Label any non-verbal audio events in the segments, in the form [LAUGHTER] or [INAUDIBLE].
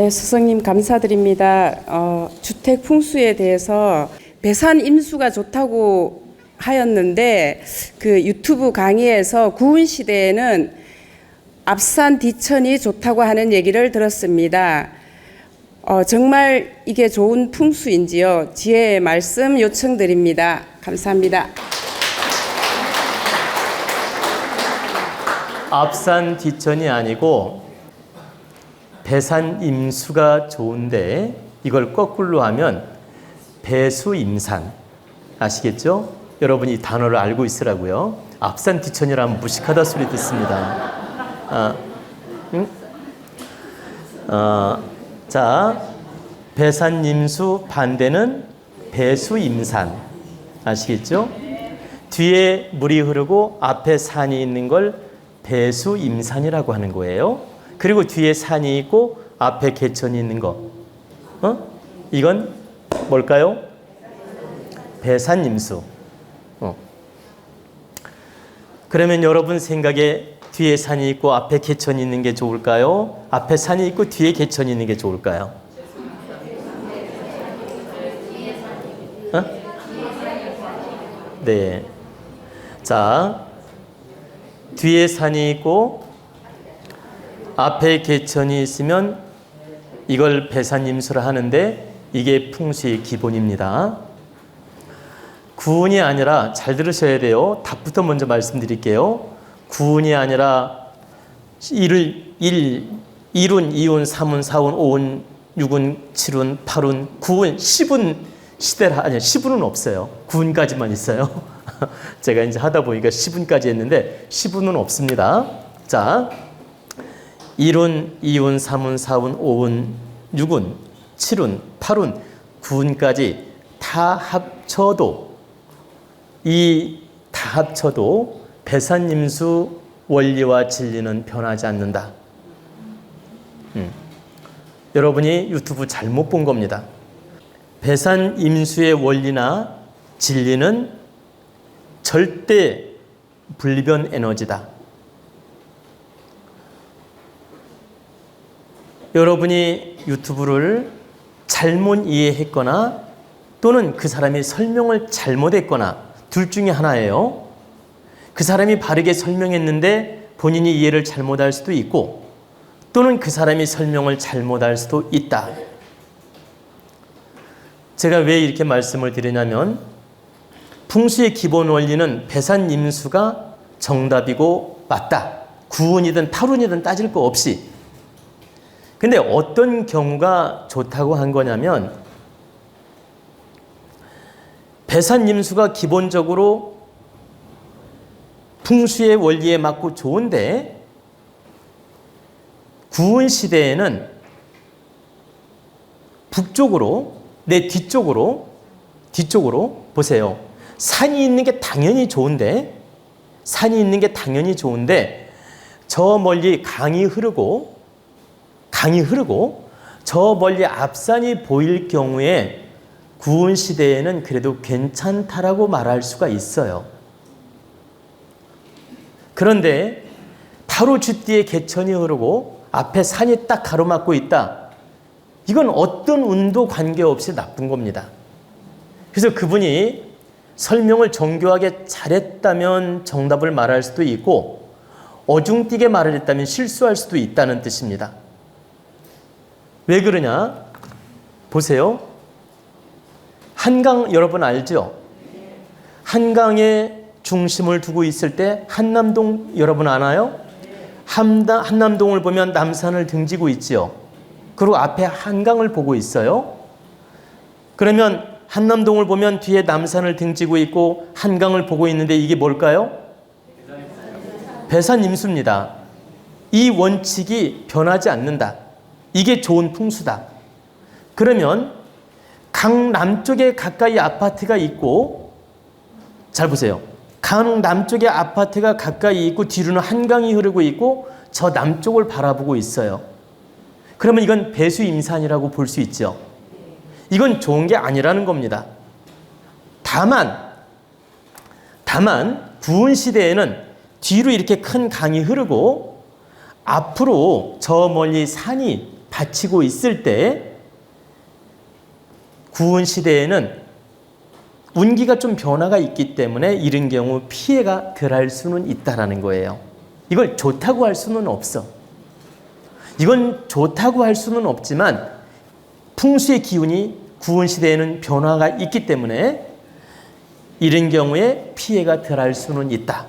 아, 네, 스승님 감사드립니다. 어, 주택 풍수에 대해서 배산 임수가 좋다고 하였는데 그 유튜브 강의에서 구은 시대에는 앞산 뒤천이 좋다고 하는 얘기를 들었습니다. 어, 정말 이게 좋은 풍수인지요? 지혜의 말씀 요청드립니다. 감사합니다. 앞산 뒤천이 아니고 배산 임수가 좋은데 이걸 거꾸로 하면 배수 임산 아시겠죠? 여러분이 이 단어를 알고 있으라고요. 앞산 뒤천이라면 무식하다 소리 듣습니다. 아, 응? 어, 자, 배산 임수 반대는 배수 임산 아시겠죠? 뒤에 물이 흐르고 앞에 산이 있는 걸 배수 임산이라고 하는 거예요. 그리고 뒤에 산이 있고 앞에 개천이 있는 거. 어? 이건 뭘까요? 배산 임수. 어. 그러면 여러분 생각에 뒤에 산이 있고 앞에 개천이 있는 게 좋을까요? 앞에 산이 있고 뒤에 개천이 있는 게 좋을까요? 어? 네. 자, 뒤에 산이 있고 앞에 개천이 있으면 이걸 배산임수를 하는데 이게 풍수의 기본입니다. 구운이 아니라 잘 들으셔야 돼요. 답부터 먼저 말씀드릴게요. 구운이 아니라 1을 1, 1운, 2운, 3운, 4운, 5운, 6운, 7운, 8운, 9운, 10운 시대라 아니 10운은 없어요. 9운까지만 있어요. [LAUGHS] 제가 이제 하다 보니까 10운까지 했는데 10운은 없습니다. 자, 1운, 2운, 3운, 4운, 5운, 6운, 7운, 8운, 9운까지 다 합쳐도 이 다 합쳐도 배산임수 원리와 진리는 변하지 않는다. 음. 여러분이 유튜브 잘못 본 겁니다. 배산 임수의 원리나 진리는 절대 불변 에너지다. 여러분이 유튜브를 잘못 이해했거나 또는 그 사람이 설명을 잘못했거나 둘 중에 하나예요. 그 사람이 바르게 설명했는데 본인이 이해를 잘못할 수도 있고 또는 그 사람이 설명을 잘못할 수도 있다. 제가 왜 이렇게 말씀을 드리냐면 풍수의 기본 원리는 배산 임수가 정답이고 맞다. 구운이든 팔운이든 따질 거 없이 근데 어떤 경우가 좋다고 한 거냐면 배산임수가 기본적으로 풍수의 원리에 맞고 좋은데 구운 시대에는 북쪽으로 내 뒤쪽으로 뒤쪽으로 보세요. 산이 있는 게 당연히 좋은데 산이 있는 게 당연히 좋은데 저 멀리 강이 흐르고 강이 흐르고 저 멀리 앞산이 보일 경우에 구운 시대에는 그래도 괜찮다라고 말할 수가 있어요. 그런데 바로 쥐뒤에 개천이 흐르고 앞에 산이 딱 가로막고 있다. 이건 어떤 운도 관계없이 나쁜 겁니다. 그래서 그분이 설명을 정교하게 잘했다면 정답을 말할 수도 있고 어중뛰게 말을 했다면 실수할 수도 있다는 뜻입니다. 왜 그러냐? 보세요. 한강 여러분 알죠? 한강에 중심을 두고 있을 때 한남동 여러분 아나요? 한다, 한남동을 보면 남산을 등지고 있지요. 그리고 앞에 한강을 보고 있어요. 그러면 한남동을 보면 뒤에 남산을 등지고 있고 한강을 보고 있는데 이게 뭘까요? 배산 임수입니다. 이 원칙이 변하지 않는다. 이게 좋은 풍수다. 그러면 강 남쪽에 가까이 아파트가 있고 잘 보세요. 강 남쪽에 아파트가 가까이 있고 뒤로는 한강이 흐르고 있고 저 남쪽을 바라보고 있어요. 그러면 이건 배수 임산이라고 볼 수 있죠. 이건 좋은 게 아니라는 겁니다. 다만 다만 구은 시대에는 뒤로 이렇게 큰 강이 흐르고 앞으로 저 멀리 산이 받치고 있을 때 구은 시대에는 운기가 좀 변화가 있기 때문에 이런 경우 피해가 덜할 수는 있다라는 거예요. 이걸 좋다고 할 수는 없어. 이건 좋다고 할 수는 없지만 풍수의 기운이 구은 시대에는 변화가 있기 때문에 이런 경우에 피해가 덜할 수는 있다.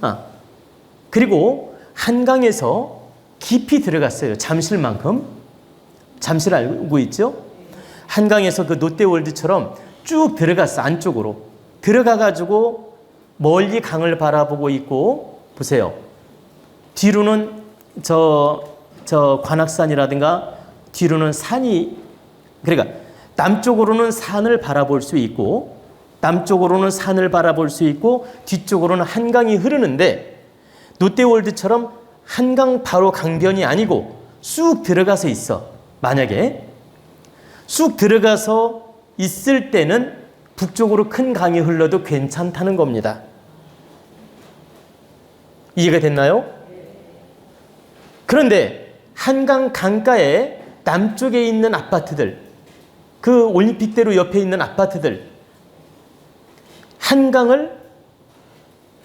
아, 그리고 한강에서 깊이 들어갔어요. 잠실만큼. 잠실 알고 있죠? 한강에서 그 롯데월드처럼 쭉 들어갔어. 안쪽으로. 들어가가지고 멀리 강을 바라보고 있고, 보세요. 뒤로는 저, 저 관악산이라든가 뒤로는 산이, 그러니까 남쪽으로는 산을 바라볼 수 있고, 남쪽으로는 산을 바라볼 수 있고, 뒤쪽으로는 한강이 흐르는데, 롯데월드처럼 한강 바로 강변이 아니고 쑥 들어가서 있어. 만약에 쑥 들어가서 있을 때는 북쪽으로 큰 강이 흘러도 괜찮다는 겁니다. 이해가 됐나요? 그런데 한강 강가에 남쪽에 있는 아파트들, 그 올림픽대로 옆에 있는 아파트들, 한강을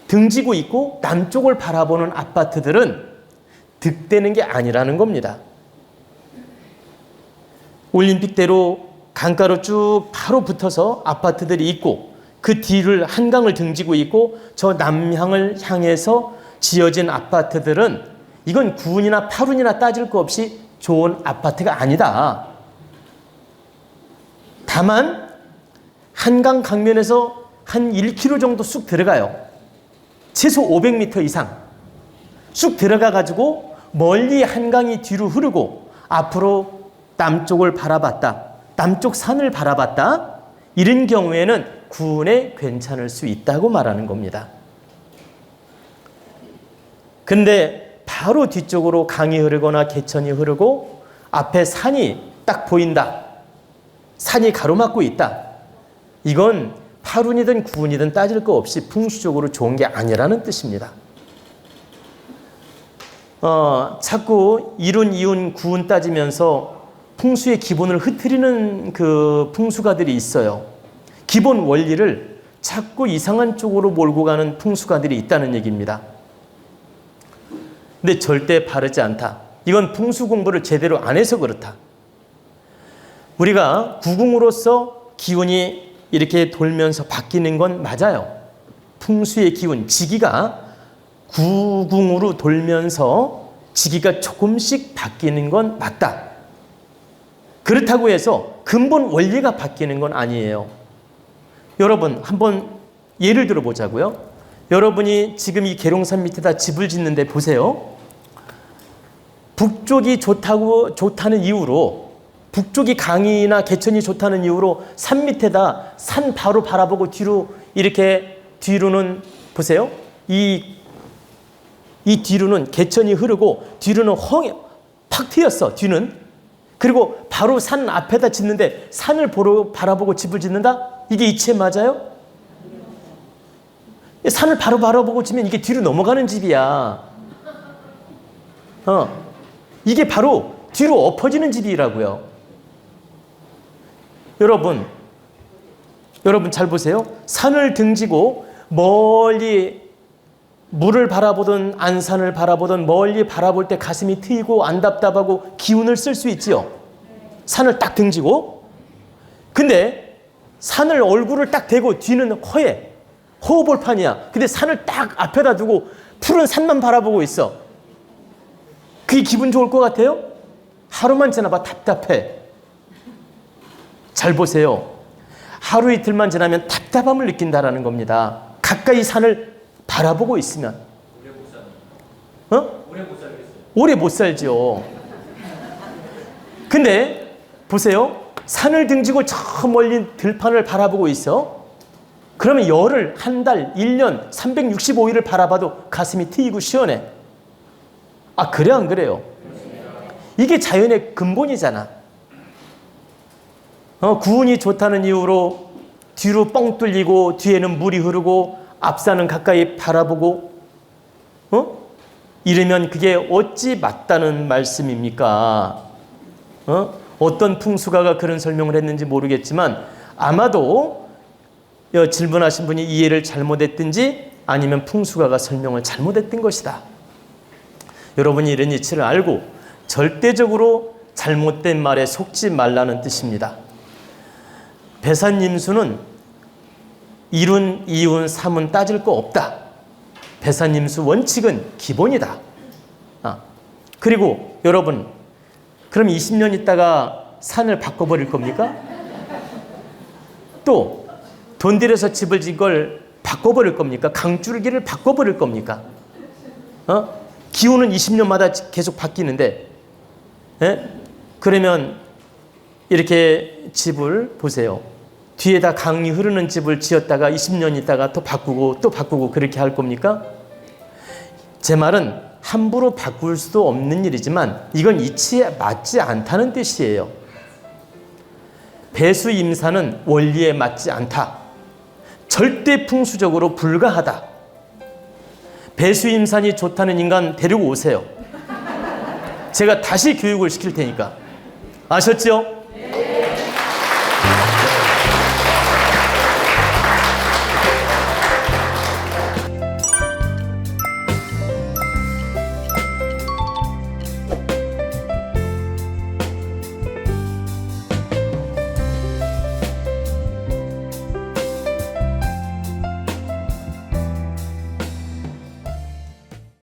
등지고 있고 남쪽을 바라보는 아파트들은 득되는 게 아니라는 겁니다. 올림픽대로 강가로 쭉 바로 붙어서 아파트들이 있고 그 뒤를 한강을 등지고 있고 저 남향을 향해서 지어진 아파트들은 이건 구운이나 파룬이나 따질 거 없이 좋은 아파트가 아니다. 다만 한강 강면에서 한 1km 정도 쑥 들어가요. 최소 500m 이상 쑥 들어가 가지고 멀리 한강이 뒤로 흐르고 앞으로 남쪽을 바라봤다. 남쪽 산을 바라봤다. 이런 경우에는 구운에 괜찮을 수 있다고 말하는 겁니다. 근데 바로 뒤쪽으로 강이 흐르거나 개천이 흐르고 앞에 산이 딱 보인다. 산이 가로막고 있다. 이건 파룬이든 구운이든 따질 거 없이 풍수적으로 좋은 게 아니라는 뜻입니다. 어, 자꾸 이룬, 이운, 구운 따지면서 풍수의 기본을 흐트리는 그 풍수가들이 있어요. 기본 원리를 자꾸 이상한 쪽으로 몰고 가는 풍수가들이 있다는 얘기입니다. 근데 절대 바르지 않다. 이건 풍수 공부를 제대로 안 해서 그렇다. 우리가 구궁으로서 기운이 이렇게 돌면서 바뀌는 건 맞아요. 풍수의 기운, 지기가 구궁으로 돌면서 지기가 조금씩 바뀌는 건 맞다. 그렇다고 해서 근본 원리가 바뀌는 건 아니에요. 여러분, 한번 예를 들어 보자고요. 여러분이 지금 이 계룡산 밑에다 집을 짓는데 보세요. 북쪽이 좋다고 좋다는 이유로 북쪽이 강이나 개천이 좋다는 이유로 산 밑에다 산 바로 바라보고 뒤로 이렇게 뒤로는 보세요. 이, 이 뒤로는 개천이 흐르고 뒤로는 헝, 팍 트였어. 뒤는. 그리고 바로 산 앞에다 짓는데 산을 보러 바라보고 집을 짓는다? 이게 이치에 맞아요? 산을 바로 바라보고 지면 이게 뒤로 넘어가는 집이야. 어. 이게 바로 뒤로 엎어지는 집이라고요. 여러분, 여러분 잘 보세요. 산을 등지고 멀리 물을 바라보던 안산을 바라보던 멀리 바라볼 때 가슴이 트이고 안 답답하고 기운을 쓸 수 있지요. 산을 딱 등지고. 근데 산을 얼굴을 딱 대고 뒤는 허해. 호흡볼판이야. 근데 산을 딱 앞에다 두고 푸른 산만 바라보고 있어. 그게 기분 좋을 것 같아요? 하루만 지나봐 답답해. 잘 보세요. 하루 이틀만 지나면 답답함을 느낀다라는 겁니다. 가까이 산을 바라보고 있으면. 어? 오래 못 살죠. 근데 보세요. 산을 등지고 저 멀리 들판을 바라보고 있어. 그러면 열흘, 한 달, 1년, 365일을 바라봐도 가슴이 트이고 시원해. 아, 그래, 안 그래요? 이게 자연의 근본이잖아. 어, 구운이 좋다는 이유로 뒤로 뻥 뚫리고 뒤에는 물이 흐르고 앞산은 가까이 바라보고 어? 이러면 그게 어찌 맞다는 말씀입니까? 어? 어떤 풍수가가 그런 설명을 했는지 모르겠지만 아마도 여 질문하신 분이 이해를 잘못했든지 아니면 풍수가가 설명을 잘못했던 것이다. 여러분이 이런 이치를 알고 절대적으로 잘못된 말에 속지 말라는 뜻입니다. 배산임수는 일운, 이운, 삼은 따질 거 없다. 배산임수 원칙은 기본이다. 아, 그리고 여러분, 그럼 20년 있다가 산을 바꿔버릴 겁니까? 또, 돈 들여서 집을 진 걸 바꿔버릴 겁니까? 강줄기를 바꿔버릴 겁니까? 어? 기후는 20년마다 계속 바뀌는데, 예? 그러면 이렇게 집을 보세요. 뒤에다 강이 흐르는 집을 지었다가 20년 있다가 또 바꾸고 또 바꾸고 그렇게 할 겁니까? 제 말은 함부로 바꿀 수도 없는 일이지만 이건 이치에 맞지 않다는 뜻이에요. 배수 임사는 원리에 맞지 않다. 절대 풍수적으로 불가하다. 배수 임산이 좋다는 인간 데리고 오세요. 제가 다시 교육을 시킬 테니까. 아셨죠?